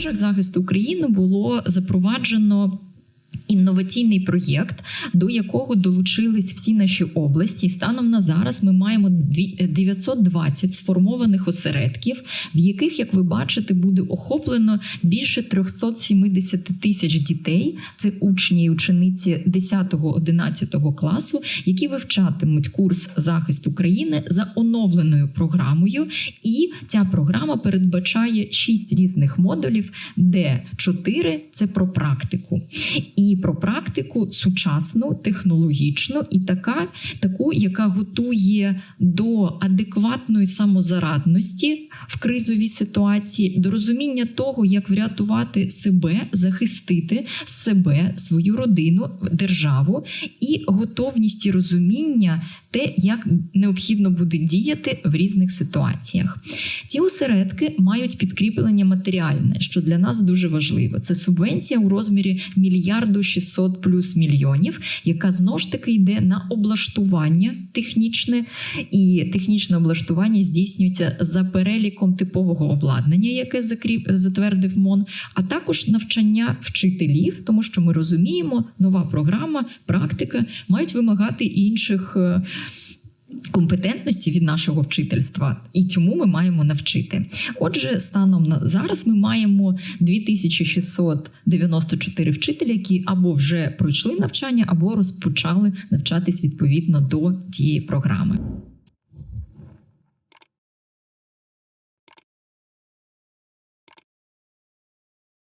межах захисту України було запроваджено. Інноваційний проєкт, до якого долучились всі наші області, станом на зараз ми маємо дві- 920 сформованих осередків, в яких, як ви бачите, буде охоплено більше 370 тисяч дітей. Це учні і учениці 10-11 класу, які вивчатимуть курс захисту країни за оновленою програмою. І ця програма передбачає шість різних модулів, де чотири це про практику. І про практику сучасну, технологічну і така, таку, яка готує до адекватної самозарадності в кризовій ситуації, до розуміння того, як врятувати себе, захистити себе, свою родину, державу, і готовність і розуміння те, як необхідно буде діяти в різних ситуаціях. Ці осередки мають підкріплення матеріальне, що для нас дуже важливо. Це субвенція у розмірі мільярду 600 плюс мільйонів, яка знову ж таки йде на облаштування технічне, і технічне облаштування здійснюється за переліком типового обладнання, яке закріп затвердив МОН, а також навчання вчителів, тому що ми розуміємо, нова програма, практика мають вимагати інших. Компетентності від нашого вчительства, і цьому ми маємо навчити. Отже, станом на зараз ми маємо 2694 вчителі, які або вже пройшли навчання, або розпочали навчатись відповідно до цієї програми.